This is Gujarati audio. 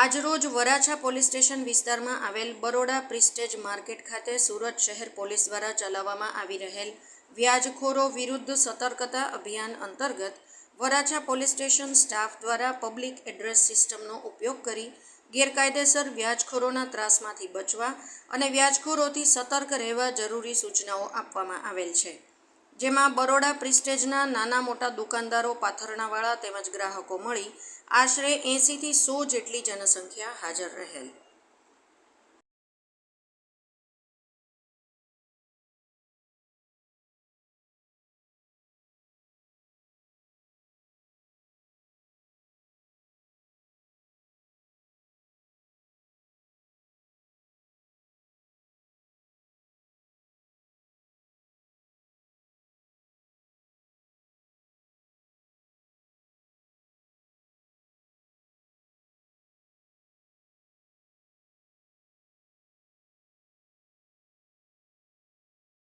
આજરોજ વરાછા પોલીસ સ્ટેશન વિસ્તારમાં આવેલ બરોડા પ્રિસ્ટેજ માર્કેટ ખાતે સુરત શહેર પોલીસ દ્વારા ચલાવવામાં આવી રહેલ વ્યાજખોરો વિરુદ્ધ સતર્કતા અભિયાન અંતર્ગત વરાછા પોલીસ સ્ટેશન સ્ટાફ દ્વારા પબ્લિક એડ્રેસ સિસ્ટમનો ઉપયોગ કરી ગેરકાયદેસર વ્યાજખોરોના ત્રાસમાંથી બચવા અને વ્યાજખોરોથી સતર્ક રહેવા જરૂરી સૂચનાઓ આપવામાં આવેલ છે. જેમાં બરોડા પ્રિસ્ટેજના નાના મોટા દુકાનદારો, પાથરણાવાળા તેમજ ગ્રાહકો મળી આશરે એંસીથી સો જેટલી જનસંખ્યા હાજર રહેલ.